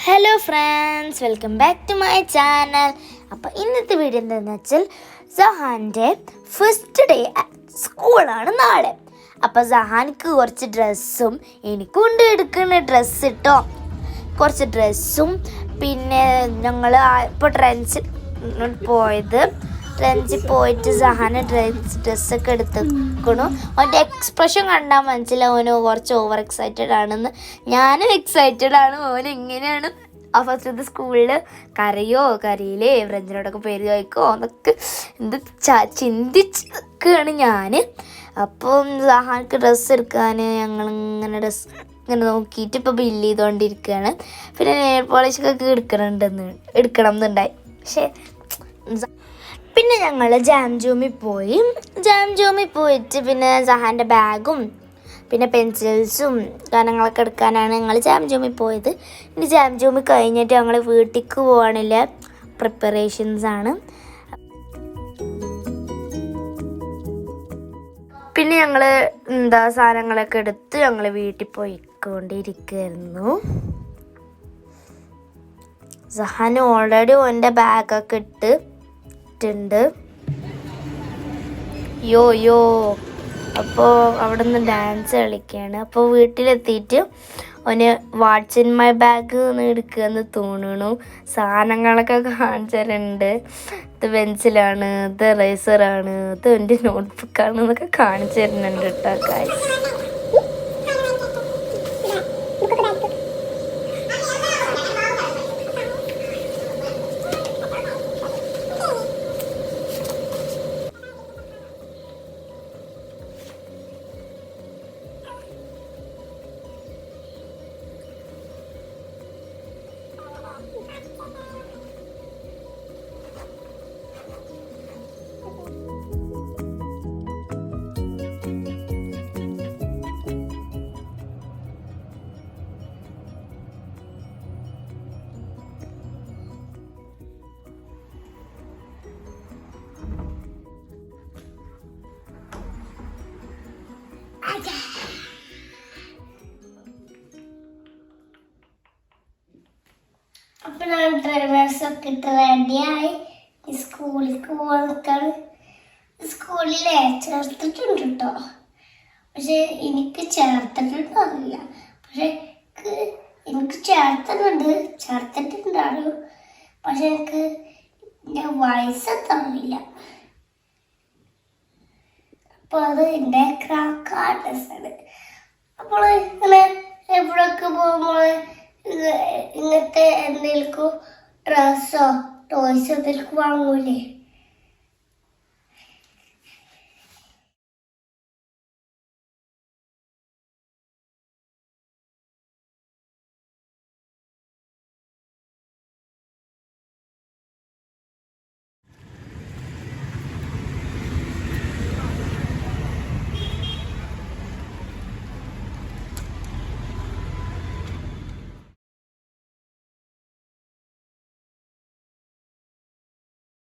Hello friends welcome back to my channel അപ്പോൾ ഇന്നത്തെ video എന്താണെന്ന് വെച്ചാൽ സഹാന്റെ ഫസ്റ്റ് ഡേ സ്കൂളാണ് നാളെ. അപ്പോൾ സഹാൻക്ക് കുറച്ച് ഡ്രസ്സും എനിക്ക് ഉണ്ട് എടുക്കുന്ന ഡ്രസ്സ് ഇട്ടോ കുറച്ച് ഡ്രസ്സും പിന്നെ ഞങ്ങൾ ഇപ്പോൾ ട്രെൻസിൽ പോയത് ട്രെൻഡ്സിൽ പോയിട്ട് സഹാന ഡ്രസ് ഡ്രസ്സൊക്കെ എടുത്തേക്കണു. അവന്റെ എക്സ്പ്രഷൻ കണ്ടാൽ മനസ്സിലാവും അവന് കുറച്ച് ഓവർ എക്സൈറ്റഡ് ആണെന്ന്. ഞാനും എക്സൈറ്റഡ് ആണ്. ഓൻ എങ്ങനെയാണ് ആ ഫസ്റ്റ് ഫസ്റ്റത്തെ സ്കൂളിൽ കരയോ? കരയിലേ ഫ്രണ്ട്സിനോടൊക്കെ പേര് ചോദിക്കോ? എന്നൊക്കെ എന്ത് ച- ചിന്തിച്ച് ഞാൻ അപ്പം സഹാനക്ക് ഡ്രസ്സ് എടുക്കാൻ ഞങ്ങൾ ഇങ്ങനെ ഡ്രസ്സ് ഇങ്ങനെ നോക്കിയിട്ട് ഇപ്പോൾ ബില്ല് ചെയ്തുകൊണ്ടിരിക്കുകയാണ് പിന്നെ നെയിൽ പോളിഷൊക്കെ എടുക്കണമെന്ന് എടുക്കണം എന്നുണ്ടായി പക്ഷേ പിന്നെ ഞങ്ങൾ ജാം ജൂമിൽ പോയി. ജാം ജൂമിൽ പോയിട്ട് പിന്നെ സഹാന്റെ ബാഗും പിന്നെ പെൻസിൽസും കാര്യങ്ങളൊക്കെ എടുക്കാനാണ് ഞങ്ങൾ ജാം ജൂമിൽ പോയത്. ഇനി ജാം ജൂമിൽ കഴിഞ്ഞിട്ട് ഞങ്ങൾ വീട്ടിലേക്ക് പോകാനുള്ള പ്രിപ്പറേഷൻസ് ആണ്. പിന്നെ ഞങ്ങൾ എന്താ സാധനങ്ങളൊക്കെ എടുത്ത് ഞങ്ങൾ വീട്ടിൽ പോയിക്കൊണ്ടിരിക്കുന്നു സഹാൻ ഓൾറെഡി ഓന്റെ ബാഗൊക്കെ ഇട്ട് ഇട്ടുണ്ട് യോ യോ. അപ്പോൾ അവിടെ നിന്ന് ഡാൻസ് കളിക്കുകയാണ് അപ്പോൾ വീട്ടിലെത്തിയിട്ട് അവന് വാട്ട്സ് ഇൻ മൈ ബാഗ് എന്ന് എടുക്കുകയെന്ന് തോന്നുന്നു സാധനങ്ങളൊക്കെ കാണിച്ചാലുണ്ട് ഇത് പെൻസിലാണ് ഇത് റേസറാണ് ഇത് എന്റെ നോട്ട്ബുക്കാണ് എന്നൊക്കെ കാണിച്ചു തരുന്നുണ്ട് കേട്ടോ കാര്യം അപ്പൊ ഞാൻ ഡ്രൈവേഴ്സ് ഒക്കെ ഇട്ട് റെഡിയായി സ്കൂളിലേക്ക് പോകാൻ സ്കൂളിൽ ചേർത്തിട്ടുണ്ട് കേട്ടോ പക്ഷെ എനിക്ക് ചേർത്തിട്ടുണ്ടോ പക്ഷെ എനിക്ക് ചേർത്തുന്നുണ്ട് ചേർത്തിട്ടുണ്ടാണ് പക്ഷെ എനിക്ക് എന്റെ വയസ്സ് തന്നില്ല അപ്പോൾ അത് എന്റെ ക്രാക്കാ ഡ്രസ്സാണ് അപ്പോൾ ഇങ്ങനെ എവിടെയൊക്കെ പോകുമ്പോൾ ഇങ്ങനത്തെ എന്തെങ്കിലും ഡ്രസ്സോ ടോയ്സോ എന്തെങ്കിലും വാങ്ങൂലേ?